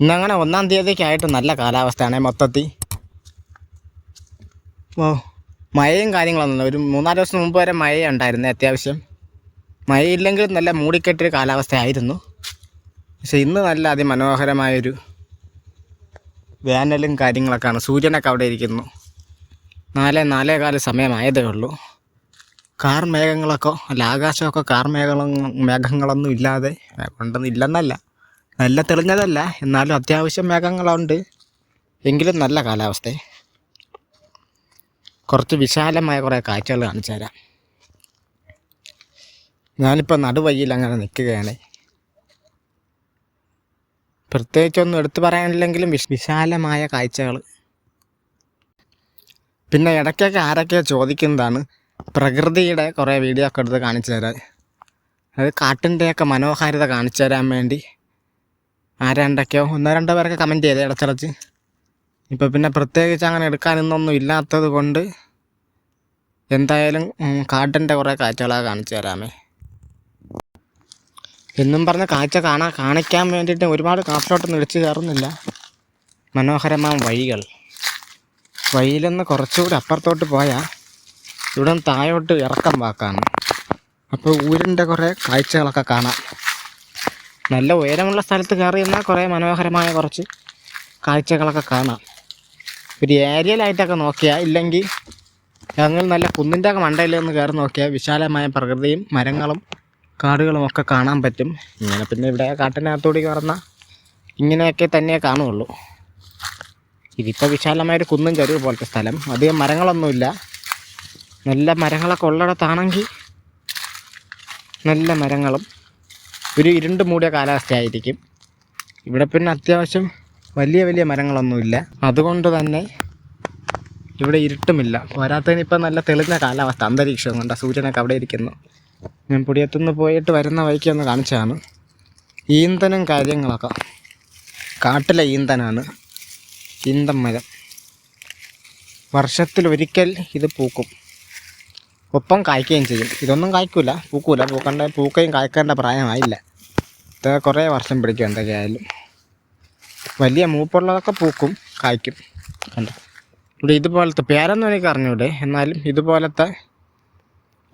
ഇന്നങ്ങനെ ഒന്നാം തീയതിക്കായിട്ട് നല്ല കാലാവസ്ഥയാണ് മൊത്തത്തിൽ. ഓ മഴയും കാര്യങ്ങളൊന്നും ഒരു മൂന്നാൽ ദിവസം മുമ്പ് വരെ മഴ ഉണ്ടായിരുന്നു അത്യാവശ്യം. മഴയില്ലെങ്കിലും നല്ല മൂടിക്കെട്ടൊരു കാലാവസ്ഥയായിരുന്നു. പക്ഷെ ഇന്ന് നല്ല അതിമനോഹരമായൊരു വേനലും കാര്യങ്ങളൊക്കെയാണ്. സൂര്യനൊക്കെ അവിടെ ഇരിക്കുന്നു. നാല് കാല സമയമായതേ ഉള്ളൂ. കാർ മേഘങ്ങളൊക്കെ അല്ല ആകാശമൊക്കെ കാർ മേഘങ്ങളും മേഘങ്ങളൊന്നും ഇല്ലാതെ ഉണ്ടെന്ന് ഇല്ലെന്നല്ല. നല്ല തെളിഞ്ഞതല്ല. എന്നാലും അത്യാവശ്യം മേഘങ്ങളുണ്ട്. എങ്കിലും നല്ല കാലാവസ്ഥ. കുറച്ച് വിശാലമായ കുറേ കാഴ്ചകൾ കാണിച്ചു തരാം. ഞാനിപ്പോൾ നടുവയ്യിൽ അങ്ങനെ നിൽക്കുകയാണ്. പ്രത്യേകിച്ചൊന്നും എടുത്തു പറയാനില്ലെങ്കിലും വിശ് വിശാലമായ കാഴ്ചകൾ. പിന്നെ ഇടയ്ക്കൊക്കെ ആരൊക്കെയോ ചോദിക്കുന്നതാണ് പ്രകൃതിയുടെ കുറേ വീഡിയോ ഒക്കെ എടുത്ത് കാണിച്ചു തരാൻ. അത് കാട്ടിന്റെയൊക്കെ മനോഹാരിത കാണിച്ചു തരാൻ വേണ്ടി. ആരാണ്ടൊക്കെയോ ഒന്നോ രണ്ടോ പേരൊക്കെ കമന്റ് ചെയ്തേ ഇടച്ചിടച്ച്. ഇപ്പോൾ പിന്നെ പ്രത്യേകിച്ച് അങ്ങനെ എടുക്കാനൊന്നും ഇല്ലാത്തത് കൊണ്ട് എന്തായാലും കാട്ടിന്റെ കുറേ കാഴ്ചകളൊക്കെ കാണിച്ചു തരാമേ. എന്നും പറഞ്ഞ കാഴ്ച കാണാൻ കാണിക്കാൻ വേണ്ടിയിട്ട് ഒരുപാട് കാട്ടിലോട്ടൊന്നും ഇടിച്ചു കയറുന്നില്ല. മനോഹരമായ വഴികൾ. വഴിയിൽ നിന്ന് കുറച്ചുകൂടി അപ്പുറത്തോട്ട് പോയാൽ ഇവിടെ താഴോട്ട് ഇറക്കം വാക്കാണ്. അപ്പോൾ ഊരിന്റെ കുറേ കാഴ്ചകളൊക്കെ കാണാം. നല്ല ഉയരമുള്ള സ്ഥലത്ത് കയറി എന്നാൽ കുറേ മനോഹരമായ കുറച്ച് കാഴ്ചകളൊക്കെ കാണാം. ഒരു ഏരിയലായിട്ടൊക്കെ നോക്കിയാൽ ഇല്ലെങ്കിൽ ഞങ്ങൾ നല്ല കുന്നിന്റെ ഒക്കെ മണ്ടയിൽ നിന്ന് കയറി നോക്കിയാൽ വിശാലമായ പ്രകൃതിയും മരങ്ങളും കാടുകളും ഒക്കെ കാണാൻ പറ്റും. ഇങ്ങനെ പിന്നെ ഇവിടെ കാട്ടിനകത്തൂടി കയറുന്ന ഇങ്ങനെയൊക്കെ തന്നെ കാണുള്ളൂ ഇതിപ്പോൾ വിശാലമായൊരു കുന്നും ചെരുവ് പോലത്തെ സ്ഥലം. അധികം മരങ്ങളൊന്നുമില്ല. നല്ല മരങ്ങളൊക്കെ ഉള്ളിടത്താണെങ്കിൽ നല്ല മരങ്ങളും ഒരു ഇരുണ്ട് മൂടിയ കാലാവസ്ഥയായിരിക്കും. ഇവിടെ പിന്നെ അത്യാവശ്യം വലിയ വലിയ മരങ്ങളൊന്നുമില്ല. അതുകൊണ്ട് തന്നെ ഇവിടെ ഇരുട്ടുമില്ല. പോരാത്തതിന് ഇപ്പം നല്ല തെളിഞ്ഞ കാലാവസ്ഥ. അന്തരീക്ഷം കൊണ്ട് സൂര്യനൊക്കെ അവിടെ ഇരിക്കുന്നു. ഞാൻ പുടിയത്തുനിന്ന് പോയിട്ട് വരുന്ന വഴിക്ക് ഒന്ന് കാണിച്ചതാണ്. ഈന്തനും കാര്യങ്ങളൊക്കെ. കാട്ടിലെ ഈന്തനാണ്. ഈന്തം മരം. വർഷത്തിൽ ഒരിക്കൽ ഇത് പൂക്കും. ഒപ്പം കായ്ക്കുകയും ചെയ്യും. ഇതൊന്നും കായ്ക്കൂല. പൂക്കൂല. പൂക്കണ്ട പൂക്കയും കായ്ക്കേണ്ട പ്രായമായില്ല. ഇത് കുറേ വർഷം പിടിക്കും എന്തൊക്കെയായാലും. വലിയ മൂപ്പുള്ളതൊക്കെ പൂക്കും കായ്ക്കും. കണ്ടോ? ഇവിടെ ഇതുപോലത്തെ പേരൊന്നും എനിക്ക് അറിഞ്ഞൂടെ. എന്നാലും ഇതുപോലത്തെ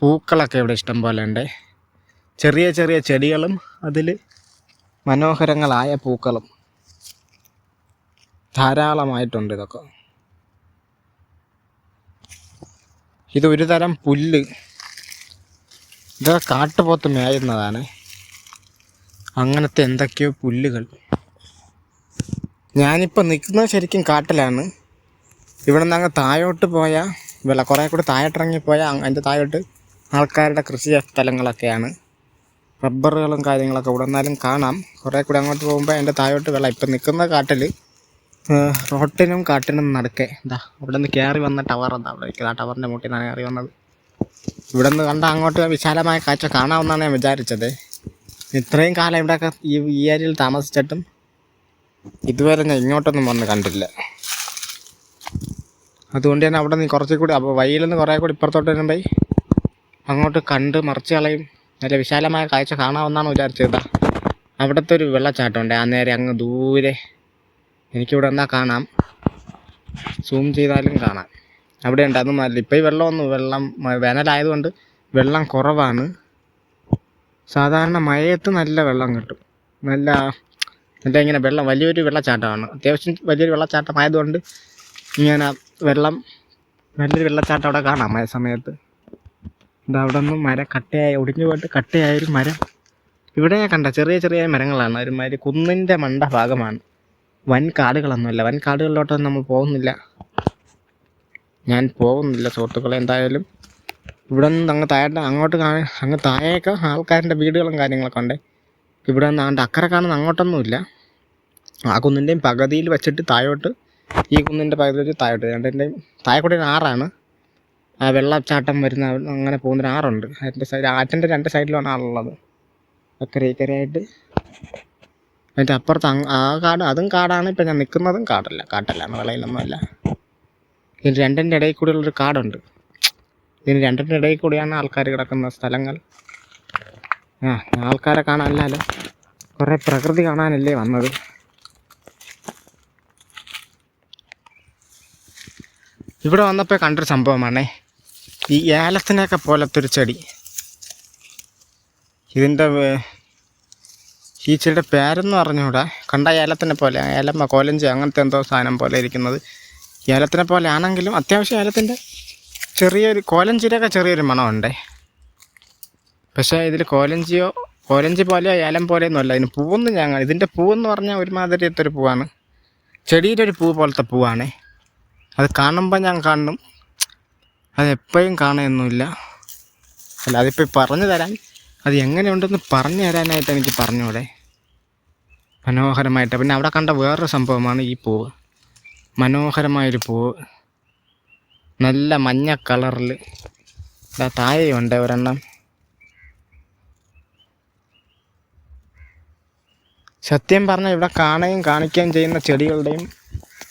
പൂക്കളൊക്കെ ഇവിടെ ഇഷ്ടം പോലെ ഉണ്ട്. ചെറിയ ചെറിയ ചെടികളും അതിൽ മനോഹരങ്ങളായ പൂക്കളും. ധാരാളമായിട്ടുണ്ട് ഇതൊക്കെ. ഇത് ഒരു തരം പുല്ല്. ഇത് കാട്ടുപോത്ത് മേയുന്നതാണ്. അങ്ങനത്തെ എന്തൊക്കെയോ പുല്ലുകൾ. ഞാനിപ്പോൾ നിൽക്കുന്നത് ശരിക്കും കാട്ടിലാണ്. ഇവിടെ നിന്ന് അങ്ങ് താഴോട്ട് പോയാൽ വില കുറേ കൂടി താഴോട്ടിറങ്ങി പോയാൽ അതിന്റെ താഴോട്ട് ആൾക്കാരുടെ കൃഷി സ്ഥലങ്ങളൊക്കെയാണ്. റബ്ബറുകളും കാര്യങ്ങളൊക്കെ ഇവിടെ നിന്നാലും കാണാം. കുറേ കൂടി അങ്ങോട്ട് പോകുമ്പോൾ അതിന്റെ താഴോട്ട് വെള്ളം ഇപ്പം നിൽക്കുന്ന കാട്ടിൽ റോട്ടിനും കാട്ടിനും നടക്കേ. എന്താ അവിടെ നിന്ന് കയറി വന്ന ടവർ എന്താ അവിടെ ആ ടവറിന്റെ മുട്ടിൽ നിന്നാണ് കയറി വന്നത്. ഇവിടെ നിന്ന് കണ്ട അങ്ങോട്ട് വിശാലമായ കാഴ്ച കാണാമെന്നാണ് ഞാൻ വിചാരിച്ചത്. ഇത്രയും കാലം ഇവിടെയൊക്കെ ഈ ഏരിയയിൽ താമസിച്ചിട്ടും ഇതുവരെ ഞാൻ ഇങ്ങോട്ടൊന്നും വന്ന് കണ്ടില്ല അതുകൊണ്ട് തന്നെ അവിടെ നിന്ന് കുറച്ചും കൂടി അപ്പോൾ നിന്ന് കുറേ കൂടി ഇപ്പുറത്തോട്ട് വരുമ്പോൾ അങ്ങോട്ട് കണ്ട് മറിച്ച് കളയും. നല്ല വിശാലമായ കാഴ്ച കാണാമെന്നാണ് വിചാരിച്ചത് അവിടുത്തെ ഒരു വെള്ളച്ചാട്ടമുണ്ട്. ആ നേരെ അങ്ങ് ദൂരെ എനിക്കിവിടെ എന്താ കാണാം. സൂം ചെയ്താലും കാണാം. അവിടെ ഉണ്ട് അത് നല്ല ഇപ്പോൾ ഈ വെള്ളമൊന്നും വെള്ളം വേനലായതുകൊണ്ട് വെള്ളം കുറവാണ്. സാധാരണ മഴയത്ത് നല്ല വെള്ളം കിട്ടും. നല്ല നല്ല ഇങ്ങനെ വെള്ളം വലിയൊരു വെള്ളച്ചാട്ടമാണ്. അത്യാവശ്യം വലിയൊരു വെള്ളച്ചാട്ടമായതുകൊണ്ട് ഇങ്ങനെ വെള്ളം നല്ലൊരു വെള്ളച്ചാട്ടം അവിടെ കാണാം മഴ സമയത്ത്. ഇത് അവിടെ നിന്ന് മരം കട്ടയായി ഒടിഞ്ഞു പോയിട്ട് കട്ടയായൊരു മരം. ഇവിടെ കണ്ട ചെറിയ ചെറിയ മരങ്ങളാണ്. ഒരുമാതിരി കുന്നിന്റെ മണ്ട ഭാഗമാണ്. വൻ കാടുകളൊന്നുമല്ല. വൻ കാടുകളിലോട്ടൊന്നും നമ്മൾ പോകുന്നില്ല. ഞാൻ പോകുന്നില്ല സുഹൃത്തുക്കളെ. എന്തായാലും ഇവിടെ നിന്ന് അങ്ങ് താഴെ അങ്ങോട്ട് കാണാൻ അങ്ങ് താഴെയൊക്കെ ആൾക്കാരുടെ വീടുകളും കാര്യങ്ങളൊക്കെ ഉണ്ട്. ഇവിടെ നിന്ന് അങ്ങോട്ട് അക്കരെ കാണുന്ന അങ്ങോട്ടൊന്നുമില്ല ആ കുന്നിന്റെയും പകുതിയിൽ വെച്ചിട്ട് താഴോട്ട് ഈ കുന്നിന്റെ പകുതി വെച്ച് താഴോട്ട് രണ്ടിന്റെയും താഴെ കൂടി ഒരു ആറാണ്. ആ വെള്ളച്ചാട്ടം വരുന്ന അങ്ങനെ പോകുന്നൊരു ആറുണ്ട്. അതിന്റെ സൈഡ് ആറ്റിന്റെ രണ്ട് സൈഡിലാണ് ആളുള്ളത് അക്കരെ ഇക്കരെയായിട്ട് അതിന്റെ അപ്പുറത്ത് ആ കാട് അതും കാടാണ്. ഇപ്പം ഞാൻ നിൽക്കുന്നതും കാടല്ല. കാട്ടല്ല. വിളയിലൊന്നുമല്ല ഇതിന് രണ്ടിന്റെ ഇടയിൽ കൂടെയുള്ളൊരു കാടുണ്ട്. ഇതിന് രണ്ടിന്റെ ഇടയിൽ കൂടിയാണ് ആൾക്കാർ കിടക്കുന്ന സ്ഥലങ്ങൾ. ആ ആൾക്കാരെ കാണാനല്ലോ കുറേ പ്രകൃതി കാണാനല്ലേ വന്നത്? ഇവിടെ വന്നപ്പോൾ കണ്ടൊരു സംഭവമാണേ. ഈ ഏലത്തിനൊക്കെ പോലത്തെ ഒരു ചെടി ഇതിന്റെ ഈ ചെടിയുടെ പേരെന്ന് പറഞ്ഞുകൂടെ കണ്ട ഏലത്തിനെ പോലെ ഏലമ്മ കോലഞ്ചി അങ്ങനത്തെ എന്തോ സാധനം പോലെ ഇരിക്കുന്നത്. ഏലത്തിനെ പോലെ ആണെങ്കിലും അത്യാവശ്യം ഏലത്തിന്റെ. ചെറിയൊരു കോലഞ്ചിയുടെയൊക്കെ ചെറിയൊരു മണമുണ്ടേ. പക്ഷേ ഇതിൽ കോലഞ്ചിയോ കോലഞ്ചി പോലെയോ ഏലം പോലെയൊന്നും അല്ല. ഇതിന് പൂവെന്ന് ഞങ്ങൾ ഇതിന്റെ പൂവെന്ന് പറഞ്ഞാൽ ഒരുമാതിരിയത്തെ ഒരു പൂവാണ്. ചെടിയുടെ ഒരു പൂ പോലത്തെ പൂവാണേ. അത് കാണുമ്പോൾ ഞാൻ കാണും. അത് എപ്പോഴും കാണുകയൊന്നുമില്ല. അല്ല അതിപ്പോൾ പറഞ്ഞു തരാൻ അത് എങ്ങനെയുണ്ടെന്ന് പറഞ്ഞു തരാനായിട്ട് എനിക്ക് പറഞ്ഞൂടെ മനോഹരമായിട്ട്. പിന്നെ അവിടെ കണ്ട വേറൊരു സംഭവമാണ് ഈ പൂവ്. മനോഹരമായൊരു പൂവ്. നല്ല മഞ്ഞ കളറിൽ. ഇതാ താഴെയുണ്ട് ഒരെണ്ണം. സത്യം പറഞ്ഞാൽ ഇവിടെ കാണുകയും കാണിക്കുകയും ചെയ്യുന്ന ചെടികളുടെയും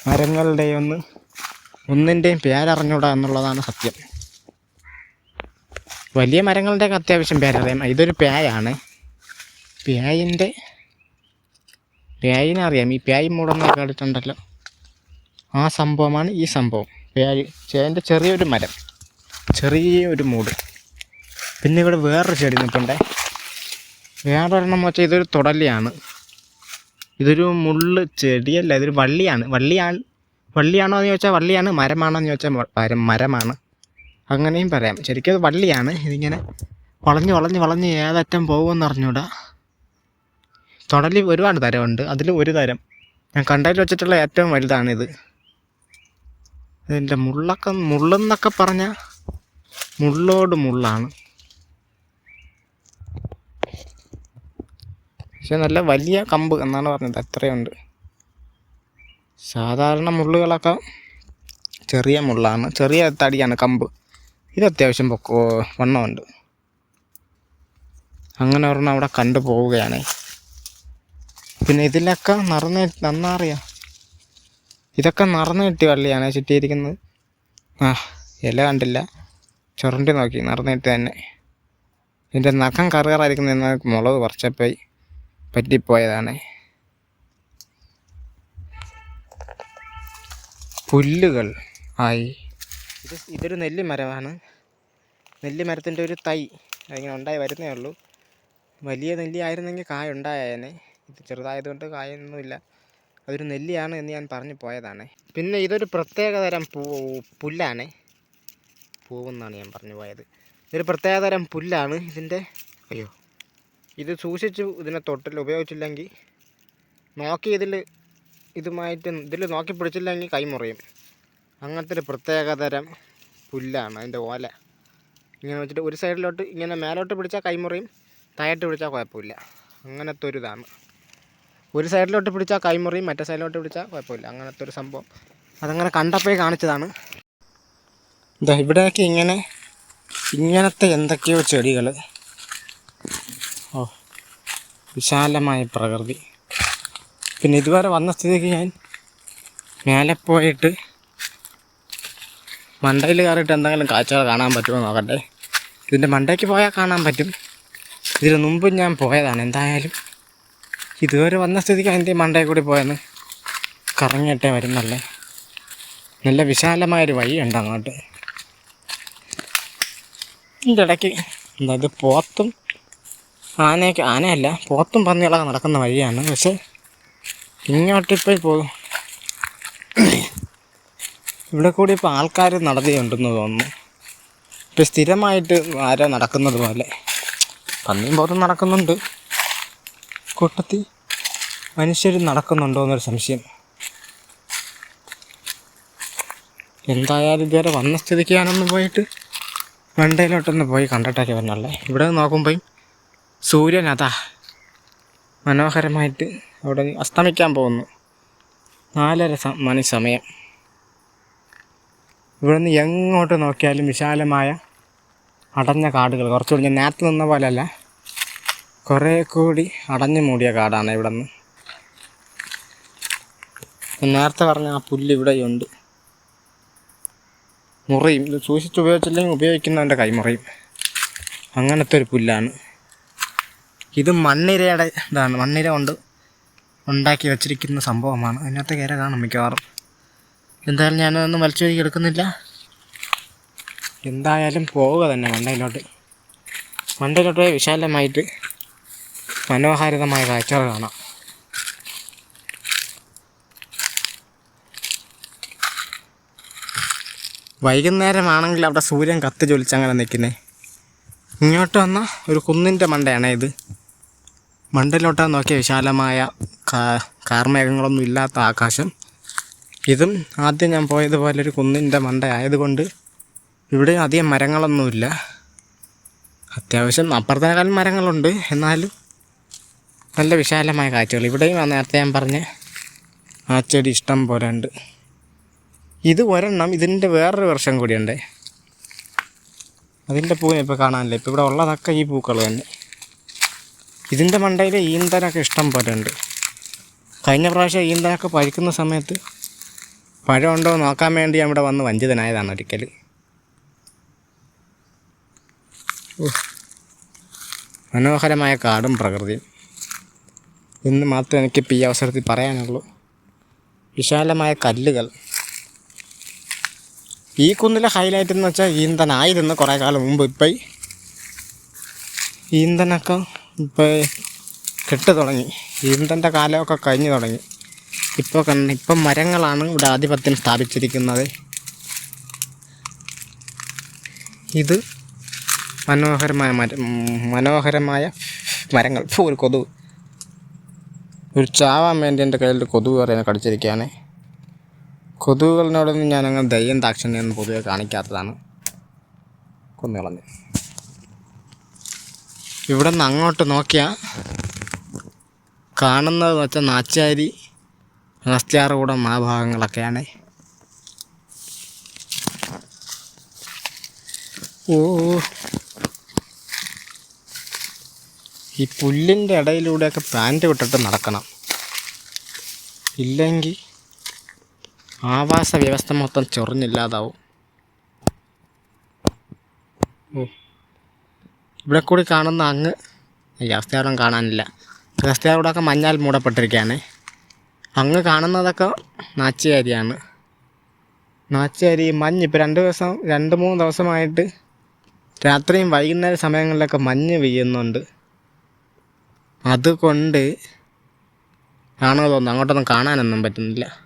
മരങ്ങളുടെയും ഒന്ന് ഒന്നിന്റെയും പേരറിഞ്ഞൂടാ എന്നുള്ളതാണ് സത്യം. വലിയ മരങ്ങളുടെയൊക്കെ അത്യാവശ്യം പേരറിയാം. ഇതൊരു പേയാണ്. പേയിന്റെ പേയിനെ അറിയാം. ഈ പേയ് മൂടൊന്നും കേട്ടിട്ടുണ്ടല്ലോ ആ സംഭവമാണ് ഈ സംഭവം. പേയ് ചേന്റെ ചെറിയൊരു മരം. ചെറിയൊരു മൂട്. പിന്നെ ഇവിടെ വേറൊരു ചെടി നിൽപ്പുണ്ടേ. വേറൊരെണ്ണം വെച്ചാൽ ഇതൊരു തുടലിയാണ്. ഇതൊരു മുള്ള് ചെടിയല്ല ഇതൊരു വള്ളിയാണ്. വള്ളിയാണ് വള്ളിയാണോ എന്ന് ചോദിച്ചാൽ വള്ളിയാണ് മരമാണോ എന്ന് ചോദിച്ചാൽ മരമാണ്. അങ്ങനെയും പറയാം. ശരിക്കും അത് വള്ളിയാണ്. ഇതിങ്ങനെ വളഞ്ഞ് വളഞ്ഞ് വളഞ്ഞ് ഏതറ്റം പോകുമെന്ന് അറിഞ്ഞൂടാ. തുടലി ഒരുപാട് തരമുണ്ട്. അതിൽ ഒരു തരം. ഞാൻ കണ്ടതിൽ വെച്ചിട്ടുള്ള ഏറ്റവും വലുതാണിത്. ഇതിന്റെ മുള്ളൊക്കെ മുള്ളെന്നൊക്കെ പറഞ്ഞാൽ മുള്ളോട് മുള്ളാണ്. പക്ഷെ നല്ല വലിയ കമ്പ് എന്നാണ് പറഞ്ഞത്. അത്രയുണ്ട്. സാധാരണ മുള്ളുകളൊക്കെ ചെറിയ മുള്ളാണ്. ചെറിയ തടിയാണ് കമ്പ്. ഇത് അത്യാവശ്യം പൊക്കോ വണ്ണമുണ്ട്. അങ്ങനെ ഒരെണ്ണം അവിടെ കണ്ടു പോവുകയാണ്. പിന്നെ ഇതിലൊക്കെ നിറഞ്ഞ നന്നറിയാം. ഇതൊക്കെ നിറന്ന് കിട്ടിയ വള്ളിയാണ് ചുറ്റിയിരിക്കുന്നത്? ആ ഇല കണ്ടില്ല. ചുരണ്ടി നോക്കി നിറഞ്ഞിട്ട് തന്നെ. ഇതിന്റെ നഖം കറുകറായിരിക്കുന്ന മുളക് കുറച്ചപ്പോയി പറ്റിപ്പോയതാണ്. പുല്ലുകൾ. ആയി. ഇത് ഇതൊരു നെല്ല് മരമാണ് നെല്ല് മരത്തിന്റെ ഒരു തൈ. അതിങ്ങനെ ഉണ്ടായി വരുന്നേ ഉള്ളൂ. വലിയ നെല്ലി ആയിരുന്നെങ്കിൽ കായ ഉണ്ടായേനെ. ഇത് ചെറുതായതുകൊണ്ട് കായൊന്നുമില്ല. അതൊരു നെല്ലിയാണ് എന്ന് ഞാൻ പറഞ്ഞു പോയതാണ്. പിന്നെ ഇതൊരു പ്രത്യേകതരം പൂ പുല്ലാണ്. പൂവെന്നാണ് ഞാൻ പറഞ്ഞു പോയത്. ഇതൊരു പ്രത്യേകതരം പുല്ലാണ് ഇതിന്റെ. അയ്യോ. ഇത് സൂക്ഷിച്ച് ഇതിനെ തൊട്ടിൽ ഉപയോഗിച്ചില്ലെങ്കിൽ നോക്കി ഇതിൽ ഇതുമായിട്ട് ഇതിൽ നോക്കി പിടിച്ചില്ലെങ്കിൽ കൈമുറിയും അങ്ങനത്തെ ഒരു പ്രത്യേകതരം പുല്ലാണ് അതിന്റെ ഓല. ഇങ്ങനെ വെച്ചിട്ട് ഒരു സൈഡിലോട്ട് ഇങ്ങനെ മേലോട്ട് പിടിച്ചാൽ കൈമുറിയും താഴോട്ട് പിടിച്ചാൽ കുഴപ്പമില്ല. അങ്ങനത്തെ ഒരു ഇതാണ്. ഒരു സൈഡിലോട്ട് പിടിച്ചാൽ കൈമുറി മറ്റേ സൈഡിലോട്ട് പിടിച്ചാൽ കുഴപ്പമില്ല. അങ്ങനത്തെ ഒരു സംഭവം. അതങ്ങനെ കണ്ടപ്പോഴേ കാണിച്ചതാണ്. ഇതാ ഇവിടെയൊക്കെ ഇങ്ങനെ ഇങ്ങനത്തെ എന്തൊക്കെയോ ചെടികൾ ഓ വിശാലമായ പ്രകൃതി. പിന്നെ ഇതുവരെ വന്ന സ്ഥിതിക്ക് ഞാൻ മേലെ പോയിട്ട് മണ്ടയിൽ കയറിയിട്ട് എന്തെങ്കിലും കാഴ്ചകൾ കാണാൻ പറ്റുമോ നോക്കട്ടെ. ഇതിന്റെ മണ്ടയ്ക്ക് പോയാൽ കാണാൻ പറ്റും. ഇതിന് മുമ്പ് ഞാൻ പോയതാണ്. എന്തായാലും ഇതുവരെ വന്ന സ്ഥിതിക്ക് അതിന്റെ മണ്ടയിൽ കൂടി പോയെന്ന് കറങ്ങിയിട്ടേ വരുന്നല്ലേ? നല്ല വിശാലമായൊരു വഴിയുണ്ട് അങ്ങോട്ട് ഇതിന്റെ ഇടയ്ക്ക് അതായത് പോത്തും ആനയൊക്കെ ആനയല്ല പോത്തും പന്നികളൊക്കെ നടക്കുന്ന വഴിയാണ്. പക്ഷേ ഇങ്ങോട്ടിപ്പോൾ പോകും ഇവിടെ കൂടി ഇപ്പോൾ ആൾക്കാർ നടത്തിയുണ്ടെന്ന് തോന്നുന്നു. ഇപ്പം സ്ഥിരമായിട്ട് ആരോ നടക്കുന്നത് പോലെ? പന്നിയും പോത്തും നടക്കുന്നുണ്ട്. കൂട്ടത്തിൽ മനുഷ്യരും നടക്കുന്നുണ്ടോ എന്നൊരു സംശയം. എന്തായാലും ഇതുവരെ വന്ന സ്ഥിതിക്ക് ഞാനൊന്ന് പോയിട്ട് മണ്ടയിലോട്ടൊന്ന് പോയി കണ്ടിട്ടൊക്കെ വരണല്ലേ. ഇവിടെ നിന്ന് നോക്കുമ്പോൾ സൂര്യൻ അതാ മനോഹരമായിട്ട് അവിടെ അസ്തമിക്കാൻ പോകുന്നു. നാലര മണി സമയം. ഇവിടെ നിന്ന് എങ്ങോട്ട് നോക്കിയാലും വിശാലമായ അടഞ്ഞ കാടുകൾ. കുറച്ചുകൂടി ഞാൻ നേരത്തെ നിന്ന പോലെയല്ല. കുറേ കൂടി അടഞ്ഞു മൂടിയ കാടാണ് ഇവിടെ നിന്ന് നേരത്തെ പറഞ്ഞ ആ പുല്ല് ഇവിടെയുണ്ട് മുറിയും. ഇത് സൂക്ഷിച്ച് ഉപയോഗിച്ചില്ലെങ്കിൽ ഉപയോഗിക്കുന്നവന്റെ കൈ മുറിയും. അങ്ങനത്തെ ഒരു പുല്ലാണ്. ഇത് മണ്ണിരയുടെ ഇതാണ്. മണ്ണിര കൊണ്ട് ഉണ്ടാക്കി വെച്ചിരിക്കുന്ന സംഭവമാണ്. അതിനകത്ത് കയറി കാണും മിക്കവാറും. എന്തായാലും ഞാനതൊന്നും വലിച്ചു എടുക്കുന്നില്ല. എന്തായാലും പോവുക തന്നെ മണ്ടയിലോട്ട്. മണ്ടയിലോട്ട് വിശാലമായിട്ട് മനോഹാരിതമായ കാഴ്ചകൾ കാണാം. വൈകുന്നേരമാണെങ്കിൽ അവിടെ സൂര്യൻ കത്തി ജ്വലിച്ചങ്ങനെ നിൽക്കുന്നേ. ഇങ്ങോട്ട് വന്ന ഒരു കുന്നിന്റെ മണ്ടയാണ് ഇത്. മണ്ടയിലോട്ട് നോക്കിയ വിശാലമായ കാർമേഘങ്ങളൊന്നും ഇല്ലാത്ത ആകാശം. ഇതും ആദ്യം ഞാൻ പോയതുപോലെ ഒരു കുന്നിന്റെ മണ്ട ആയതുകൊണ്ട് ഇവിടെ അധികം മരങ്ങളൊന്നുമില്ല. അത്യാവശ്യം അപ്പുറത്തേക്കാളും മരങ്ങളുണ്ട്. എന്നാലും നല്ല വിശാലമായ കാഴ്ചകൾ. ഇവിടെയും നേരത്തെ ഞാൻ പറഞ്ഞ ആ ചെടി ഇഷ്ടം പോലെ ഉണ്ട് ഇത് ഒരെണ്ണം ഇതിന്റെ വേറൊരു വർഷം കൂടിയുണ്ട്. അതിന്റെ പൂവിനെ ഇപ്പോൾ കാണാനില്ല. ഇപ്പോൾ ഇവിടെ ഉള്ളതൊക്കെ ഈ പൂക്കൾ തന്നെ. ഇതിന്റെ മണ്ടയിൽ ഈന്തനൊക്കെ ഇഷ്ടം പോലെ ഉണ്ട്. കഴിഞ്ഞ പ്രാവശ്യം ഈന്തനൊക്കെ പഴുക്കുന്ന സമയത്ത് പഴമുണ്ടോ നോക്കാൻ വേണ്ടി ഞാൻ ഇവിടെ വന്ന് വഞ്ചിതനായതാണ് ഒരിക്കൽ. മനോഹരമായ കാടും പ്രകൃതിയും. ഇന്ന് മാത്രം എനിക്ക് ഈ അവസരത്തിൽ പറയാനുള്ളൂ. വിശാലമായ കല്ലുകൾ. ഈ കുന്നിലെ ഹൈലൈറ്റ് എന്ന് വെച്ചാൽ ഈന്തനായിരുന്നു കുറേ കാലം മുമ്പ്. ഇപ്പം ഈന്തനൊക്കെ ഇപ്പോൾ കെട്ട് തുടങ്ങി. ഈന്തന്റെ കാലമൊക്കെ കഴിഞ്ഞു തുടങ്ങി. ഇപ്പോൾ കണ്ട ഇപ്പം മരങ്ങളാണ് ഇവിടെ ആധിപത്യം സ്ഥാപിച്ചിരിക്കുന്നത്. ഇത് മനോഹരമായ മര മനോഹരമായ മരങ്ങൾ. ഒരു കൊതു. ഒരു ചാവാൻ വേണ്ടി എന്റെ കയ്യിൽ കൊതു പറയുന്നത് കടിച്ചിരിക്കുകയാണ്. കൊതുകുകളിനോടൊന്നും ഞാനങ്ങനെ ദയ്യം ദാക്ഷിണ്യൊന്നും പൊതുവെ കാണിക്കാത്തതാണ്. കൊന്നുകളഞ്ഞ് ഇവിടെ നിന്ന് അങ്ങോട്ട് നോക്കിയാൽ കാണുന്നത് വെച്ചാൽ നാച്ചാരി അഗസ്ത്യാർകൂടം ആ ഭാഗങ്ങളൊക്കെയാണ് ഓ. ഈ പുല്ലിന്റെ ഇടയിലൂടെയൊക്കെ പാന്റ് വിട്ടിട്ട് നടക്കണം. ഇല്ലെങ്കിൽ ആവാസ വ്യവസ്ഥ മൊത്തം ചൊറിഞ്ഞില്ലാതാവും. ഇവിടെ കൂടി കാണുന്ന അങ്ങ് ഈ കാണാനില്ല. അഗസ്ത്യാർകൂടമൊക്കെ മഞ്ഞാൽ മൂടപ്പെട്ടിരിക്കുകയാണ്. അങ്ങ് കാണുന്നതൊക്കെ നാച്ചിയാരിയാണ്. നാച്ചിയാരി മഞ്ഞ് ഇപ്പോൾ രണ്ട് ദിവസം രണ്ട് മൂന്ന് ദിവസമായിട്ട് രാത്രിയും വൈകുന്നേര സമയങ്ങളിലൊക്കെ മഞ്ഞ് പെയ്യുന്നുണ്ട്. അതുകൊണ്ട് കാണുക തോന്നുന്നു? അങ്ങോട്ടൊന്നും കാണാനൊന്നും പറ്റുന്നില്ല.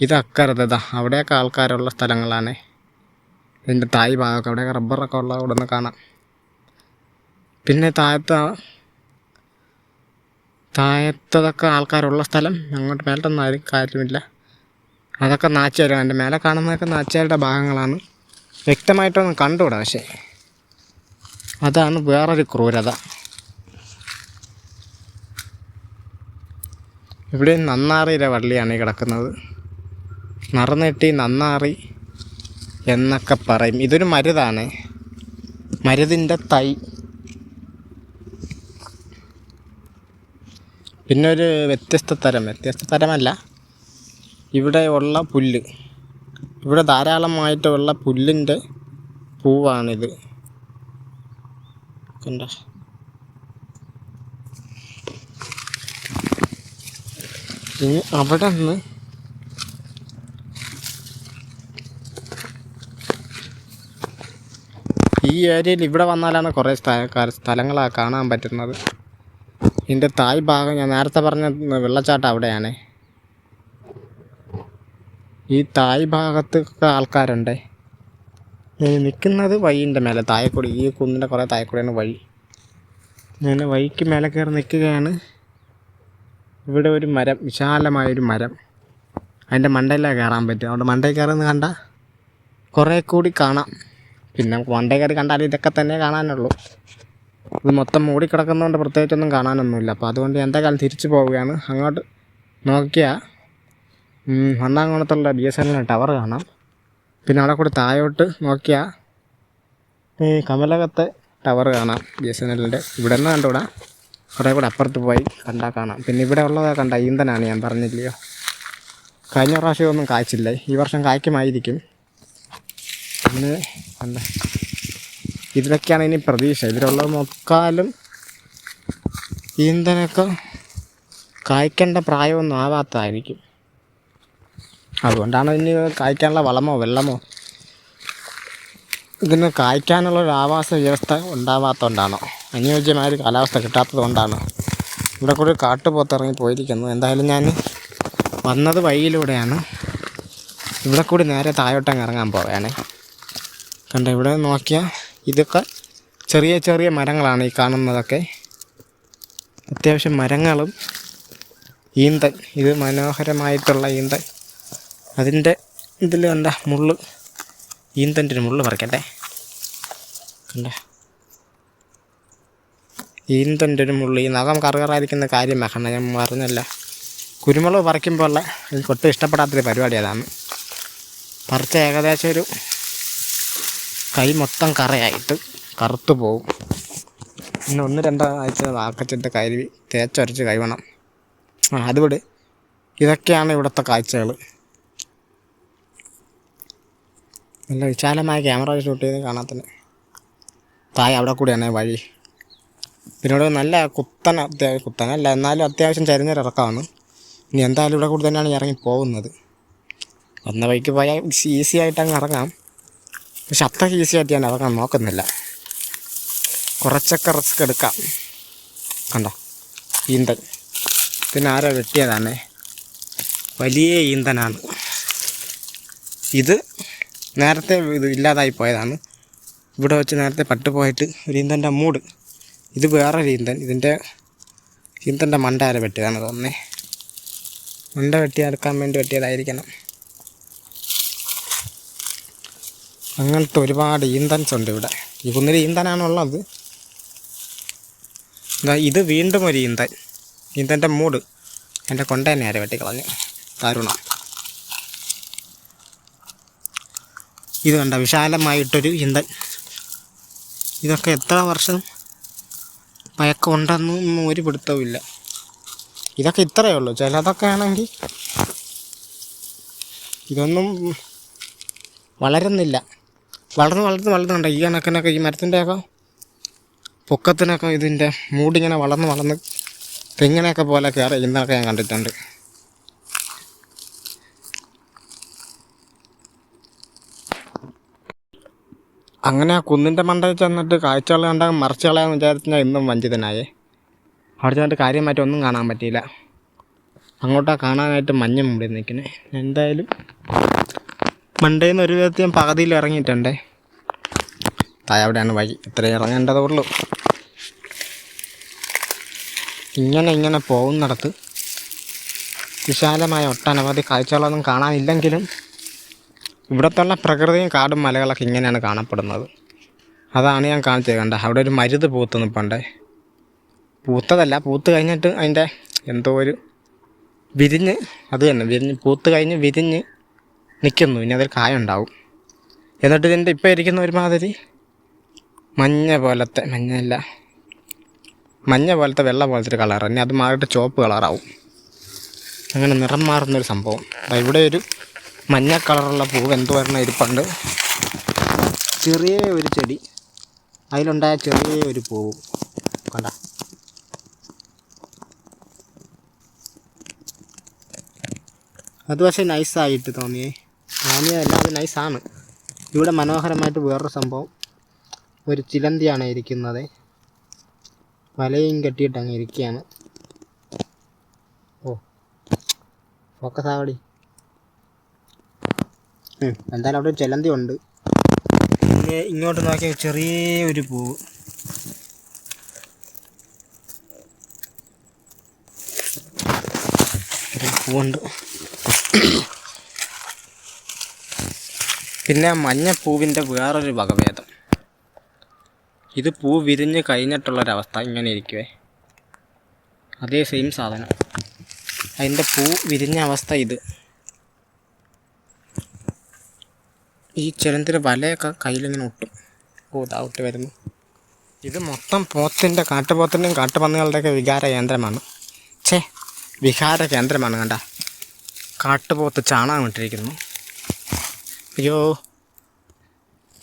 ഇത് അക്കരത്തതാ അവിടെയൊക്കെ ആൾക്കാരുള്ള സ്ഥലങ്ങളാണ്. ഇതിന്റെ തായ് ഭാഗമൊക്കെ അവിടെയൊക്കെ റബ്ബറൊക്കെ ഉള്ള അവിടെ നിന്ന് കാണാം. പിന്നെ താഴത്ത താഴത്തതൊക്കെ ആൾക്കാരുള്ള സ്ഥലം അങ്ങോട്ട് മേലത്തൊന്നും ആരും കാര്യമില്ല. അതൊക്കെ നാച്ചാരും അതിന്റെ മേലെ കാണുന്നതൊക്കെ നാച്ചുകാരുടെ ഭാഗങ്ങളാണ്. വ്യക്തമായിട്ടൊന്നും കണ്ടുകൂടാ പക്ഷേ. അതാണ് വേറൊരു ക്രൂരത. ഇവിടെ നന്നാറിയിലെ വള്ളിയാണ് ഈ കിടക്കുന്നത്. നിറഞ്ഞിട്ടി നന്നാറി എന്നൊക്കെ പറയും. ഇതൊരു മരുതാണ്. മരുതിന്റെ തൈ. പിന്നെ ഒരു വ്യത്യസ്ത തരം. വ്യത്യസ്ത തരമല്ല. ഇവിടെ ഉള്ള പുല്ല്. ഇവിടെ ധാരാളമായിട്ടുള്ള പുല്ലിന്റെ പൂവാണിത്. കണ്ട? ഇനി അവിടെ നിന്ന് ഈ ഏരിയയിൽ ഇവിടെ വന്നാലാണ് കുറേ സ്ഥലങ്ങൾ കാണാൻ പറ്റുന്നത്. ഇതിന്റെ തായ് ഭാഗം ഞാൻ നേരത്തെ പറഞ്ഞ വെള്ളച്ചാട്ടം അവിടെയാണ്. ഈ തായ് ഭാഗത്തൊക്കെ ആൾക്കാരുണ്ട്. ഞാൻ നിൽക്കുന്നത് വഴിന്റെ മേലെ തായക്കൊടി. ഈ കുന്നിന്റെ കുറേ തായക്കൊടിയാണ് വഴി. ഞാൻ വഴിക്ക് മേലെ കയറി നിൽക്കുകയാണ്. ഇവിടെ ഒരു മരം വിശാലമായൊരു മരം. അതിന്റെ മണ്ടയിലാണ് കയറാൻ പറ്റും അവിടെ മണ്ടയിൽ കയറുന്നത് കണ്ട കുറേ കൂടി കാണാം. പിന്നെ നമുക്ക് മണ്ടയിൽ കയറി കണ്ടാൽ ഇതൊക്കെ തന്നെ കാണാനുള്ളൂ. ഇത് മൊത്തം മൂടിക്കിടക്കുന്നതുകൊണ്ട് പ്രത്യേകിച്ചൊന്നും കാണാനൊന്നുമില്ല. അപ്പോൾ അതുകൊണ്ട് എന്തായാലും തിരിച്ചു പോവുകയാണ്. അങ്ങോട്ട് നോക്കിയാൽ ഒന്നാംകോണത്തുള്ള ബി എസ് എൻ എല്ലിന്റെ ടവർ കാണാം. പിന്നെ അവിടെ കൂടി താഴോട്ട് നോക്കിയാൽ ഈ കമലകത്തെ ടവർ കാണാം ബി എസ് എൻ എല്ലിന്റെ ഇവിടെ നിന്ന് കണ്ടുകൂടാ? കുറേ കൂടെ അപ്പുറത്ത് പോയി കണ്ടാൽ കാണാം. പിന്നെ ഇവിടെ ഉള്ളതാ കണ്ട ഈന്തനാണ് ഞാൻ പറഞ്ഞില്ലയോ? കഴിഞ്ഞ പ്രാവശ്യം ഒന്നും കായ്ച്ചില്ലേ? ഈ വർഷം കായ്ക്കുമായിരിക്കും. പിന്നെ കണ്ട. ഇതിലൊക്കെയാണ് ഇനി പ്രതീക്ഷ. ഇതിലുള്ളത് മുക്കാലും ഈന്തനൊക്കെ കായ്ക്കേണ്ട പ്രായമൊന്നും ആവാത്തതായിരിക്കും. അതുകൊണ്ടാണ് ഇനി കായ്ക്കാനുള്ള വളമോ വെള്ളമോ ഇതിന് കായ്ക്കാനുള്ള ഒരു ആവാസ വ്യവസ്ഥ ഉണ്ടാവാത്തതുകൊണ്ടാണോ അനുയോജ്യമായൊരു കാലാവസ്ഥ കിട്ടാത്തത് കൊണ്ടാണ് ഇവിടെ കൂടി കാട്ടുപോത്തിറങ്ങി പോയിരിക്കുന്നു. എന്തായാലും ഞാൻ വന്നത് വഴിയിലൂടെയാണ്. ഇവിടെ കൂടി നേരെ താഴോട്ടങ്ങ് ഇറങ്ങാൻ പോവുകയാണേ. കണ്ട ഇവിടെ നോക്കിയാൽ ഇതൊക്കെ ചെറിയ ചെറിയ മരങ്ങളാണ് ഈ കാണുന്നതൊക്കെ. അത്യാവശ്യം മരങ്ങളും ഈന്തൻ ഇത് മനോഹരമായിട്ടുള്ള ഈന്തൻ അതിന്റെ ഇതിൽ കണ്ട മുള്ള് ഈന്തന്റെ ഒരു മുള്ള് പറിക്കട്ടെ. കണ്ട. ഈന്തന്റെ ഒരു മുള്ള്. ഈ നഖം കറുകറായിരിക്കുന്ന കാര്യം കണ്ട ഞാൻ പറഞ്ഞല്ല. കുരുമുളക് പറിക്കുമ്പോൾ ഉള്ള എനിക്ക് ഒട്ടും ഇഷ്ടപ്പെടാത്തൊരു പരിപാടി അതാണ്. പറിച്ച ഏകദേശം ഒരു കൈ മൊത്തം കറയായിട്ട് കറുത്തു പോകും പിന്നെ ഒന്ന് രണ്ടോ ആഴ്ച വാക്കച്ചിട്ട് കരുവി തേച്ചൊരച്ച് കഴുകണം ആ അത് വിട്. ഇതൊക്കെയാണ് ഇവിടുത്തെ കാഴ്ചകൾ നല്ല വിശാലമായ ക്യാമറ ഷൂട്ട് ചെയ്ത് കാണാത്തന്നെ താഴെ അവിടെ കൂടിയാണ് വഴി. പിന്നെ ഇവിടെ നല്ല കുത്തന അത്യാവശ്യം കുത്തനല്ല എന്നാലും അത്യാവശ്യം ചരിഞ്ഞൊരിറക്കമാണ്. ഇനി എന്തായാലും ഇവിടെ കൂടി തന്നെയാണ് ഇറങ്ങി പോകുന്നത്. വന്ന വഴിക്ക് പോയാൽ ഈസി ആയിട്ട് അങ്ങ് ഇറങ്ങാം. പക്ഷെ അത്ര ഈസി ആയിട്ട് ഞാൻ അതൊക്കെ നോക്കുന്നില്ല. കുറച്ചൊക്കെ റിസ്ക് എടുക്കാം. കണ്ടോ? ഈന്തൻ ആരോ വെട്ടിയതാണ്? വലിയ ഈന്തനാണ്. ഇത് നേരത്തെ ഇത് ഇല്ലാതായി പോയതാണ്. ഇവിടെ വെച്ച് നേരത്തെ പട്ടുപോയിട്ട് ഒരു ഈന്തന്റെ മൂട്. ഇത് വേറൊരു ഈന്തൻ. ഇതിന്റെ ഈന്തന്റെ മണ്ട ആരെ വെട്ടിയതാണ് തോന്നുന്നത് മണ്ട വെട്ടിയെടുക്കാൻ വേണ്ടി വെട്ടിയതായിരിക്കണം. അങ്ങനത്തെ ഒരുപാട് ഈന്തൻസ് ഉണ്ട് ഇവിടെ. ഈ കുന്നിൽ ഈന്തനാണുള്ളത് ഇത് വീണ്ടും ഒരു ഈന്തൻ ഈന്തന്റെ മൂട്. എന്റെ കൊണ്ട തന്നെ ആരെ വെട്ടിക്കളഞ്ഞു. ദാരുണം. ഇത് കണ്ട വിശാലമായിട്ടൊരു ഈന്തൻ ഇതൊക്കെ എത്ര വർഷം പഴക്കമുണ്ടെന്നും ഒരു പിടുത്തവും ഇല്ല. ഇതൊക്കെ ഇത്രയേ ഉള്ളൂ. ചിലതൊക്കെ ആണെങ്കിൽ ഇതൊന്നും വളരുന്നില്ല. വളർന്ന് വളർന്ന് വളർന്നുണ്ട്. ഈ കണക്കിനൊക്കെ ഈ മരത്തിന്റെയൊക്കെ പൊക്കത്തിനൊക്കെ ഇതിന്റെ മൂടിങ്ങനെ വളർന്ന് വളർന്ന് തെങ്ങിനെയൊക്കെ പോലെ കയറി ഇന്നൊക്കെ ഞാൻ കണ്ടിട്ടുണ്ട്. അങ്ങനെ ആ കുന്നിന്റെ മണ്ടയിൽ ചെന്നിട്ട് കാഴ്ചകൾ കണ്ടാൽ മറിച്ച് വിചാരിച്ചാൽ ഇന്നും വഞ്ചിതനായേ. അവിടെ ചെന്നിട്ട് കാര്യമായിട്ട് ഒന്നും കാണാൻ പറ്റിയില്ല. അങ്ങോട്ടാ കാണാനായിട്ട് മഞ്ഞ് മൂടി നിൽക്കണേ എന്തായാലും മണ്ടയിൽ ഒരു വിധത്തിൽ ഞാൻ പകുതിയിൽ ഇറങ്ങിയിട്ടുണ്ടേ. താഴെ അവിടെയാണ് വഴി. ഇത്രയും ഇറങ്ങേണ്ടതേ ഉള്ളൂ. ഇങ്ങനെ ഇങ്ങനെ പോകുന്നിടത്ത് വിശാലമായ ഒട്ടനവധി കാഴ്ചകളൊന്നും കാണാനില്ലെങ്കിലും ഇവിടത്തുള്ള പ്രകൃതിയും കാടും മലകളൊക്കെ ഇങ്ങനെയാണ് കാണപ്പെടുന്നത്. അതാണ് ഞാൻ കാണിച്ചത് കണ്ട? അവിടെ ഒരു മരുത് പൂത്ത് നിൽപ്പുണ്ടേ പൂത്തതല്ല പൂത്ത് കഴിഞ്ഞിട്ട് അതിന്റെ എന്തോ ഒരു വിരിഞ്ഞ് അത് തന്നെ വിരിഞ്ഞ് പൂത്ത് കഴിഞ്ഞ് വിരിഞ്ഞ് നിൽക്കുന്നു ഇനി അതിൽ കായ ഉണ്ടാവും എന്നിട്ട് ഇതിന്റെ ഇപ്പോൾ ഇരിക്കുന്ന ഒരുമാതിരി മഞ്ഞ പോലത്തെ മഞ്ഞല്ല മഞ്ഞ പോലത്തെ വെള്ള പോലത്തെ ഒരു കളർ ഇനി അത് മാറിയിട്ട് ചുവപ്പ് കളറാവും. അങ്ങനെ നിറം മാറുന്നൊരു സംഭവം. ഇവിടെ ഒരു മഞ്ഞ കളറുള്ള പൂവ് എന്ത് പറഞ്ഞ ഇരിപ്പുണ്ട്. ചെറിയ ഒരു ചെടി. അതിലുണ്ടായ ചെറിയ ഒരു പൂവ്. കണ്ട. അത് പക്ഷേ നൈസായിട്ട് തോന്നിയേ. തോന്നിയതല്ല എല്ലാവരും നൈസാണ് ഇവിടെ മനോഹരമായിട്ട് വേറൊരു സംഭവം. ഒരു ചിലന്തിയാണ് ഇരിക്കുന്നത്. വലയും കെട്ടിയിട്ട് അങ്ങ് ഇരിക്കുകയാണ്. ഓ ഫോക്കസ് ആവടി. എന്തായാലും അവിടെ ഒരു ചിലന്തി ഉണ്ട്. പിന്നെ ഇങ്ങോട്ട് നോക്കിയാൽ ചെറിയ ഒരു പൂവ് പൂവുണ്ട്. പിന്നെ മഞ്ഞപ്പൂവിന്റെ വേറൊരു വകഭേദം. ഇത് പൂ വിരിഞ്ഞ് കഴിഞ്ഞിട്ടുള്ളൊരവസ്ഥ ഇങ്ങനെ ഇരിക്കുവേ. അതേ സെയിം സാധനം. അതിന്റെ പൂ വിരിഞ്ഞ അവസ്ഥ ഇത്. ഈ ചിലന്തിന്റെ വലയൊക്കെ കയ്യിലിങ്ങനെ ഒട്ടും. ഓ ഒട്ട് വരുന്നു. ഇത് മൊത്തം പോത്തിന്റെ കാട്ടുപോത്തിന്റെയും കാട്ടുപന്നികളുടെയൊക്കെ വികാര കേന്ദ്രമാണ്. ഛേ വിഹാര കേന്ദ്രമാണ് കണ്ട. കാട്ടുപോത്ത് ചാണകം ഇട്ടിരിക്കുന്നു. അയ്യോ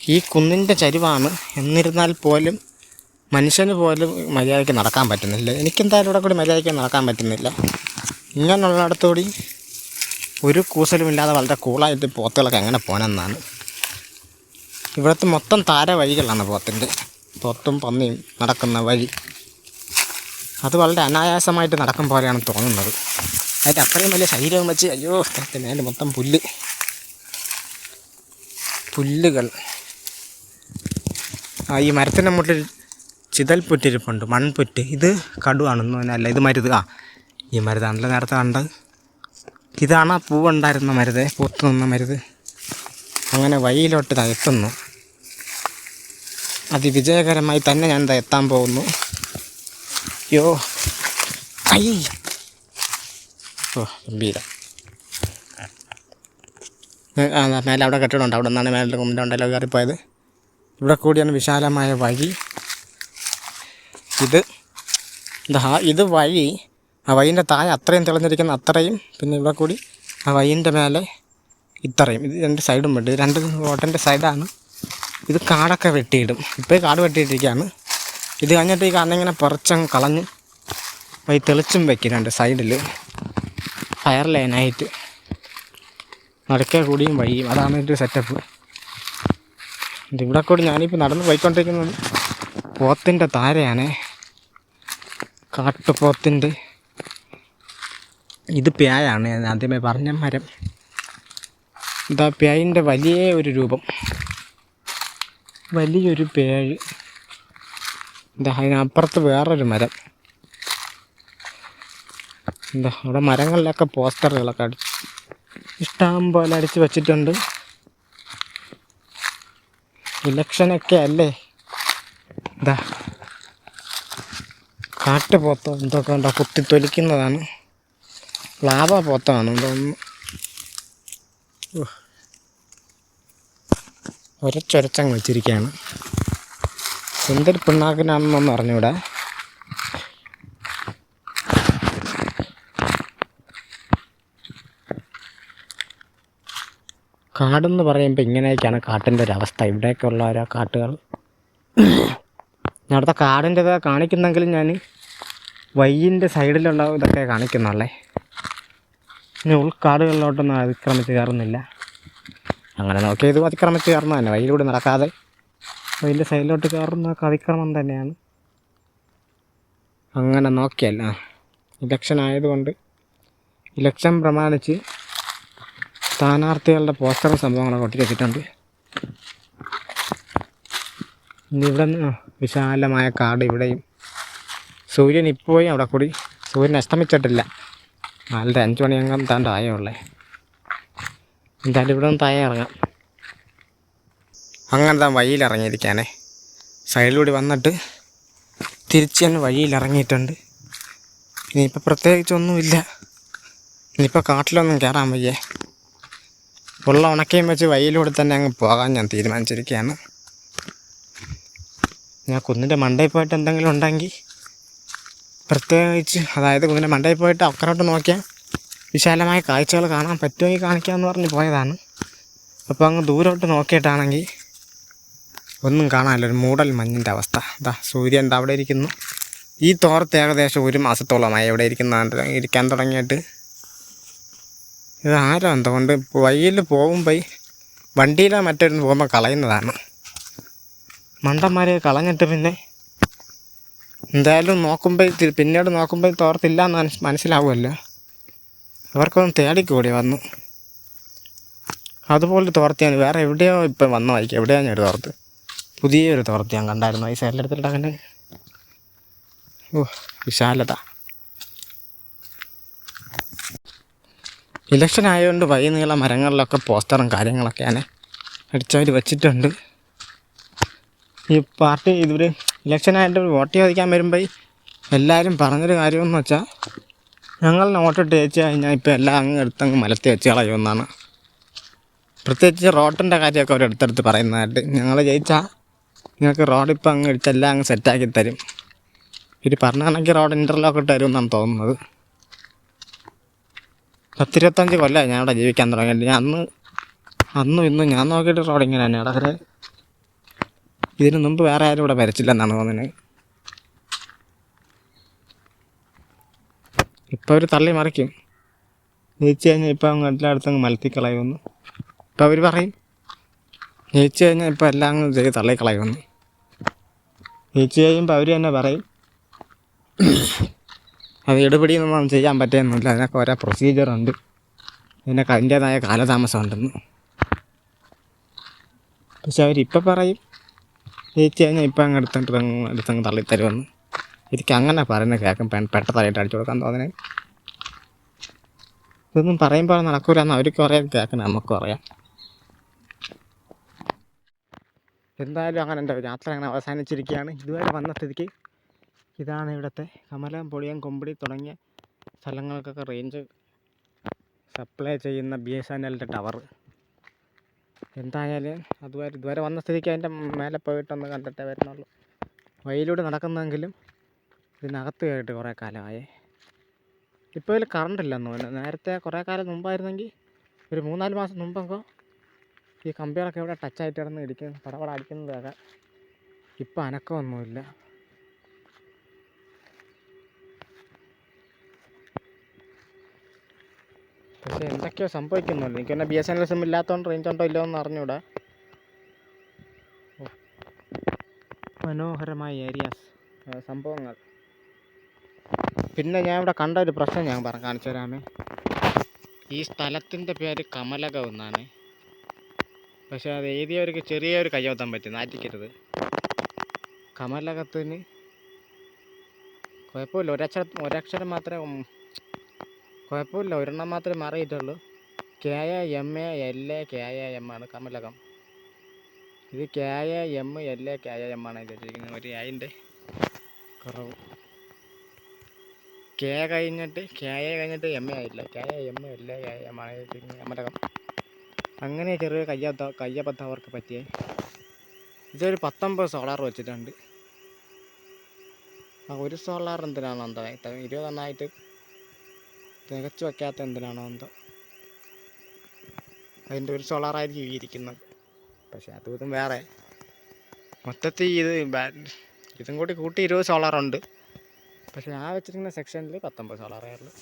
ഈ കുന്നിന്റെ ചരിവാണ്. എന്നിരുന്നാൽ പോലും മനുഷ്യന് പോലും മര്യാദയ്ക്ക് നടക്കാൻ പറ്റുന്നില്ല. എനിക്കെന്തായാലും ഇവിടെ കൂടി മര്യാദയ്ക്ക് നടക്കാൻ പറ്റുന്നില്ല. ഇങ്ങനെയുള്ളിടത്തുകൂടി ഒരു കൂസലുമില്ലാതെ വളരെ കൂളായിട്ട് പോത്തുകളൊക്കെ എങ്ങനെ പോകണമെന്നാണ് ഇവിടുത്തെ മൊത്തം താര വഴികളാണ് പോത്തിന്റെ പോത്തും പന്നിയും നടക്കുന്ന വഴി. അത് വളരെ അനായാസമായിട്ട് നടക്കും പോലെയാണ് തോന്നുന്നത്. അതിന്റെ അത്രയും വലിയ ശരീരവും വെച്ച് അയ്യോ അതിന്റെ മേലെ മൊത്തം പുല്ല്. പുല്ലുകൾ. ആ ഈ മരത്തിന്റെ മുട്ടിൽ ചിതൽപ്പുറ്റിരിപ്പുണ്ട് മൺപുറ്റ്. ഇത് കടുവാണെന്ന് അല്ല ഇത് മരുത്. ആ ഈ മരുതാണല്ലോ നേരത്തെ കണ്ടത്. ഇതാണ് ആ പൂവുണ്ടായിരുന്ന മരുത് പൂത്ത് നിന്ന മരുത്. അങ്ങനെ വഴിയിലോട്ട് ഇതാ എത്തുന്നു അതിവിജയകരമായി തന്നെ ഞാൻ ഇതാ എത്താൻ പോകുന്നു. യോ ഐ. ഓ ഗംഭീരം. മേലെ അവിടെ കെട്ടിടമുണ്ട്. അവിടെ നിന്നാണ് മേലെ കുമ്പിന്റെ ഉണ്ടല്ലോ കയറിപ്പോയത്. ഇവിടെ കൂടിയാണ് വിശാലമായ വഴി. ഇത് ഇതാ ഇത് വഴി ആ വഴിന്റെ താഴെ അത്രയും തെളിഞ്ഞിരിക്കുന്ന അത്രയും പിന്നെ ഇവിടെ കൂടി ആ വഴിന്റെ മേലെ ഇത്രയും. ഇത് രണ്ട് സൈഡും ഇത് രണ്ട് റോട്ടിന്റെ സൈഡാണ്. ഇത് കാടൊക്കെ വെട്ടിയിടും. ഇപ്പോൾ കാട് വെട്ടിയിട്ടിരിക്കുകയാണ്. ഇത് കഴിഞ്ഞിട്ട് ഈ കാടിങ്ങനെ പറിച്ചങ്ങ് കളഞ്ഞ് വഴി തെളിച്ചും വെക്കും രണ്ട് സൈഡിൽ ഫയർ ലൈനായിട്ട്. നടക്കേ കൂടിയും വഴിയും അതാണ് എന്റെ സെറ്റപ്പ് ഇവിടെ കൂടി ഞാനിപ്പോൾ നടന്ന് പോയിക്കൊണ്ടിരിക്കുന്നത് പോത്തിന്റെ താരയാണ്. കാട്ടുപോത്തിന്റെ ഇത് പ്യായാണ്. ഞാൻ ആദ്യമേ പറഞ്ഞ മരം. ഇതാ പ്യായിന്റെ വലിയ ഒരു രൂപം. വലിയൊരു പേഴ് എന്താ അതിനപ്പുറത്ത് വേറൊരു മരം. എന്താ അവിടെ മരങ്ങളിലൊക്കെ പോസ്റ്ററുകളൊക്കെ അടിച്ച് ഇഷ്ടം പോലെ അടിച്ച് വച്ചിട്ടുണ്ട്. ഇലക്ഷനൊക്കെ അല്ലേ? ഇതാ കാട്ടുപോത്തോ എന്തൊക്കെ ഉണ്ടോ കുത്തിത്തൊലിക്കുന്നതാണ് ലാഭ പോത്താണ് എന്തോന്ന് ഒരച്ചൊരച്ചങ്ങ് വെച്ചിരിക്കുകയാണ്. എന്തൊരു പിണ്ണാക്കിനാണെന്നൊന്നും അറിഞ്ഞൂടാ. കാടെന്ന് പറയുമ്പോൾ ഇങ്ങനെയൊക്കെയാണ് കാട്ടിന്റെ ഒരു അവസ്ഥ. ഇവിടെയൊക്കെ ഉള്ള ഓരോ കാട്ടുകൾ. അവിടുത്തെ കാടിന്റെത് കാണിക്കുന്നെങ്കിലും ഞാൻ വയ്യിന്റെ സൈഡിലുള്ള ഇതൊക്കെ കാണിക്കുന്നുള്ളേ ഇനി ഉൾക്കാടുകളിലോട്ടൊന്നും അതിക്രമിച്ച് കയറുന്നില്ല. അങ്ങനെ നോക്കിയത് ഇത് അതിക്രമിച്ച് കയറുന്ന തന്നെ. വഴിയിലൂടെ നടക്കാതെ വയ്യിന്റെ സൈഡിലോട്ട് കയറുന്നതൊക്കെ അതിക്രമം തന്നെയാണ്. അങ്ങനെ നോക്കിയല്ല ഇലക്ഷൻ ആയതുകൊണ്ട് ഇലക്ഷൻ പ്രമാണിച്ച് സ്ഥാനാർത്ഥികളുടെ പോസ്റ്ററും സംഭവങ്ങളൊക്കെ ഒട്ടി വെച്ചിട്ടുണ്ട്. ഇവിടെ വിശാലമായ കാട് ഇവിടെയും. സൂര്യൻ ഇപ്പോഴും അവിടെ കൂടി. സൂര്യൻ അസ്തമിച്ചിട്ടില്ല. നാലര അഞ്ച് മണിയെങ്കിലും താൻ താഴെയുള്ളേ എന്തായാലും ഇവിടെ നിന്ന് താഴെ ഇറങ്ങാം. അങ്ങനെ താൻ വഴിയിൽ ഇറങ്ങിയിരിക്കാനേ. സൈഡിലൂടെ വന്നിട്ട് തിരിച്ച് തന്നെ വഴിയിൽ ഇറങ്ങിയിട്ടുണ്ട്. ഇനിയിപ്പോൾ പ്രത്യേകിച്ചൊന്നുമില്ല. ഇനിയിപ്പോൾ കാട്ടിലൊന്നും കയറാൻ വയ്യേ. ഉള്ള ഉണക്കയും വെച്ച് വഴിയിലൂടെ തന്നെ അങ്ങ് പോകാൻ ഞാൻ തീരുമാനിച്ചിരിക്കുകയാണ്. ഞാൻ കുന്നിന്റെ മണ്ടയിൽ പോയിട്ട് എന്തെങ്കിലും ഉണ്ടെങ്കിൽ പ്രത്യേകിച്ച് അതായത് കുന്നിന്റെ മണ്ടയിൽ പോയിട്ട് അക്കറോട്ട് നോക്കിയാൽ വിശാലമായ കാഴ്ചകൾ കാണാൻ പറ്റുമെങ്കിൽ കാണിക്കാമെന്ന് പറഞ്ഞ് പോയതാണ്. അപ്പോൾ അങ്ങ് ദൂരോട്ട് നോക്കിയിട്ടാണെങ്കിൽ ഒന്നും കാണാനില്ല. ഒരു മൂടൽ മഞ്ഞിന്റെ അവസ്ഥ. ഇതാ സൂര്യൻ അവിടെ ഇരിക്കുന്നു. ഈ തോർത്ത് ഏകദേശം ഒരു മാസത്തോളമായി എവിടെ ഇരിക്കുന്ന ഇരിക്കാൻ തുടങ്ങിയിട്ട് ഇത് ആരോ എന്തുകൊണ്ട് വഴിയിൽ പോകുമ്പോൾ വണ്ടിയിലോ മറ്റൊരു പോകുമ്പോൾ കളയുന്നതാണ്. മണ്ടന്മാരെ കളഞ്ഞിട്ട് പിന്നെ എന്തായാലും നോക്കുമ്പോൾ പിന്നീട് നോക്കുമ്പോൾ തോർത്തില്ല എന്ന് മനസ് മനസ്സിലാവുമല്ലോ. അവർക്കൊന്ന് തേടിക്കൂടി വന്നു. അതുപോലെ തോർത്തിയാണ് വേറെ എവിടെയോ ഇപ്പം വന്ന വായിക്കും എവിടെയാണ് ഒരു തോർത്ത്? പുതിയൊരു തോർത്ത് ഞാൻ കണ്ടായിരുന്നു. ഈ സൈഡിലെടുത്തിട്ട് അങ്ങനെ. ഓ വിശാലത. ഇലക്ഷൻ ആയതുകൊണ്ട് വഴി നീള മരങ്ങളിലൊക്കെ പോസ്റ്ററും കാര്യങ്ങളൊക്കെയാണ് അടിച്ചവർ വെച്ചിട്ടുണ്ട്. ഈ പാർട്ടി ഇവർ ഇലക്ഷനായിട്ട് വോട്ട് ചോദിക്കാൻ വരുമ്പോൾ എല്ലാവരും പറഞ്ഞൊരു കാര്യമെന്ന് വെച്ചാൽ ഞങ്ങൾ വോട്ടിട്ട് ജയിച്ചു കഴിഞ്ഞാൽ ഇപ്പോൾ എല്ലാം അങ്ങ് എടുത്തങ്ങ് മലത്തി വെച്ച് കളയുമെന്നാണ് പ്രത്യേകിച്ച് റോഡിന്റെ കാര്യമൊക്കെ അവർ എടുത്തെടുത്ത് പറയുന്നതായിട്ട്. ഞങ്ങൾ ജയിച്ചാൽ നിങ്ങൾക്ക് റോഡ് ഇപ്പോൾ അങ്ങ് എല്ലാം അങ്ങ് സെറ്റാക്കി തരും. ഇവർ പറഞ്ഞാണെങ്കിൽ റോഡ് ഇന്റർലോക്ക് ഇട്ട് തരുമെന്നാണ് തോന്നുന്നത്. പത്തിരുപത്തഞ്ച് കൊല്ലമായി ഞാൻ ഇവിടെ ജീവിക്കാൻ തുടങ്ങിയിട്ട്. ഞാൻ അന്ന് അന്നും ഇന്നും ഞാൻ നോക്കിയിട്ട് റോഡ് ഇങ്ങനെ തന്നെ അവിടെ ഇതിന് മുമ്പ് വേറെ ആരും ഇവിടെ വരച്ചില്ലെന്നാണ് തോന്നുന്നത്. ഇപ്പോൾ അവർ തള്ളി മറിക്കും. ജയിച്ചു കഴിഞ്ഞാൽ അങ്ങ് എല്ലായിടത്തും മലത്തി കളയുമെന്ന് ഇപ്പോൾ അവർ പറയും ജയിച്ചു കഴിഞ്ഞാൽ ഇപ്പോൾ എല്ലാം അങ്ങ് ചെയ്ത് തള്ളിക്കളയുമെന്ന് ജയിച്ചു കഴിയുമ്പോൾ അവർ തന്നെ പറയും അത് നമ്മൾ ചെയ്യാൻ പറ്റുന്നില്ല. അതിനൊക്കെ ഓരോ പ്രൊസീജിയറുണ്ട് ഇതിനൊക്കെ അതിന്റേതായ കാലതാമസം ഉണ്ടെന്ന് പക്ഷെ അവരിപ്പോൾ പറയും ജയിച്ചു കഴിഞ്ഞാൽ ഇപ്പം അങ്ങ് എടുത്തിട്ട് എടുത്തങ്ങ് തള്ളിത്തരുമെന്ന്. എനിക്ക് അങ്ങനെ പറയുന്നത് കേൾക്കും തലയിട്ട് അടിച്ചു കൊടുക്കാൻ തോന്നുന്നത് ഇതൊന്നും പറയുമ്പോൾ നടക്കൂലെന്ന് അവർക്ക് അറിയാം കേൾക്കണം നമുക്കും അറിയാം. എന്തായാലും അങ്ങനെ എന്റെ യാത്ര അങ്ങനെ അവസാനിച്ചിരിക്കുകയാണ്. ഇതുവരെ വന്ന സ്ഥിതിക്ക് ഇതാണ് ഇവിടുത്തെ കമലം പൊളിയം കൊമ്പിടി തുടങ്ങിയ സ്ഥലങ്ങൾക്കൊക്കെ റേഞ്ച് സപ്ലൈ ചെയ്യുന്ന ബി എസ് എൻ എല്ലിന്റെ ടവർ എന്തായാലും അതുവരെ ഇതുവരെ വന്ന സ്ഥിതിക്ക് അതിന്റെ മേലെ പോയിട്ടൊന്ന് കണ്ടിട്ടേ വരുന്നുള്ളൂ. വഴിയിലൂടെ നടക്കുന്നെങ്കിലും ഇതിനകത്ത് കയറിയിട്ട് കുറേ കാലമായി. ഇപ്പോൾ ഇതിൽ കറണ്ട് ഇല്ലെന്ന് തോന്നുന്നു. നേരത്തെ കുറേ കാലം മുമ്പായിരുന്നെങ്കിൽ ഒരു മൂന്നാൽ മാസം മുമ്പൊക്കെ ഈ കമ്പികളൊക്കെ ഇവിടെ ടച്ചായിട്ട് കിടന്ന് ഇടിക്കുന്നു പടപട അടിക്കുന്നതൊക്കെ ഇപ്പം അനക്കമൊന്നുമില്ല. പക്ഷേ എന്തൊക്കെയോ സംഭവിക്കുന്നുണ്ട്. എനിക്ക് തന്നെ B S N L SIM ഇല്ലാത്തതുകൊണ്ട് റേഞ്ച് ഉണ്ടോ ഇല്ലയോ എന്ന് അറിഞ്ഞൂടാ മനോഹരമായ ഏരിയാസ് സംഭവങ്ങൾ. പിന്നെ ഞാൻ ഇവിടെ കണ്ട ഒരു പ്രശ്നം ഞാൻ പറഞ്ഞു കാണിച്ചു തരാമേ. ഈ സ്ഥലത്തിന്റെ പേര് കമലകം എന്നാണ്. പക്ഷേ അത് എഴുതിയവർക്ക് ചെറിയൊരു കയ്യോത്താൻ പറ്റി. നാറ്റിക്കരുത്. കമലകത്തിന് കുഴപ്പമില്ല. ഒരക്ഷരം ഒരക്ഷരം മാത്രമേ കുഴപ്പമില്ല. ഒരെണ്ണം മാത്രമേ മാറിയിട്ടുള്ളൂ. K A M A L A K A M ആണ് കമലകം ഇത് K A M L A K A M ആണ് എഴുതിയിരിക്കുന്നത് ഒരു അതിന്റെ കുറവ്. കെ കഴിഞ്ഞിട്ട് കെ എ കഴിഞ്ഞിട്ട് എം എ ആയില്ല K A M L A K M ആണ് എഴുതിയിരിക്കുന്നത് കമലകം അങ്ങനെ ചെറിയ കയ്യാത്ത കയ്യബദ്ധം അവർക്ക് പറ്റിയേ. ഇതൊരു പത്തൊമ്പത് സോളാർ വെച്ചിട്ടുണ്ട്. ആ ഒരു സോളാർ എന്തിനാണ് എന്താ ഇരുപതെണ്ണമായിട്ട് തികച്ചു വയ്ക്കാത്ത എന്തിനാണോ എന്തോ. അതിന്റെ ഒരു സോളാറായിരിക്കും ഈ ഇരിക്കുന്നത്. പക്ഷേ അതും ഇതും വേറെ. മൊത്തത്തിൽ ഇത് ഇതും കൂടി കൂട്ടി ഇരുപത് സോളാറുണ്ട്. പക്ഷേ ഞാൻ വെച്ചിരിക്കുന്ന സെക്ഷനിൽ പത്തൊമ്പത് സോളാറേ ഉള്ളൂ.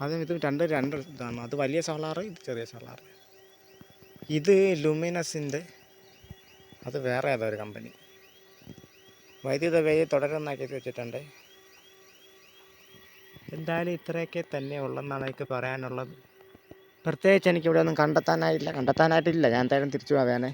അതും ഇതും രണ്ട് രണ്ട് ഇതാണ്. അത് വലിയ സോളാർ ഇത് ചെറിയ സോളാർ ഇത് ലുമിനസിന്റെ അത് വേറെ ഏതോ ഒരു കമ്പനി. വൈദ്യുത വേദി തുടരുന്നാക്കി വെച്ചിട്ടുണ്ട്. എന്തായാലും ഇത്രയൊക്കെ തന്നെ ഉള്ളെന്നാണ് എനിക്ക് പറയാനുള്ളത്. പ്രത്യേകിച്ച് എനിക്കിവിടെ ഒന്നും കണ്ടെത്താനായില്ല. കണ്ടെത്താനായിട്ടില്ല. ഞാൻ എന്തായാലും തിരിച്ചു പോകാനേ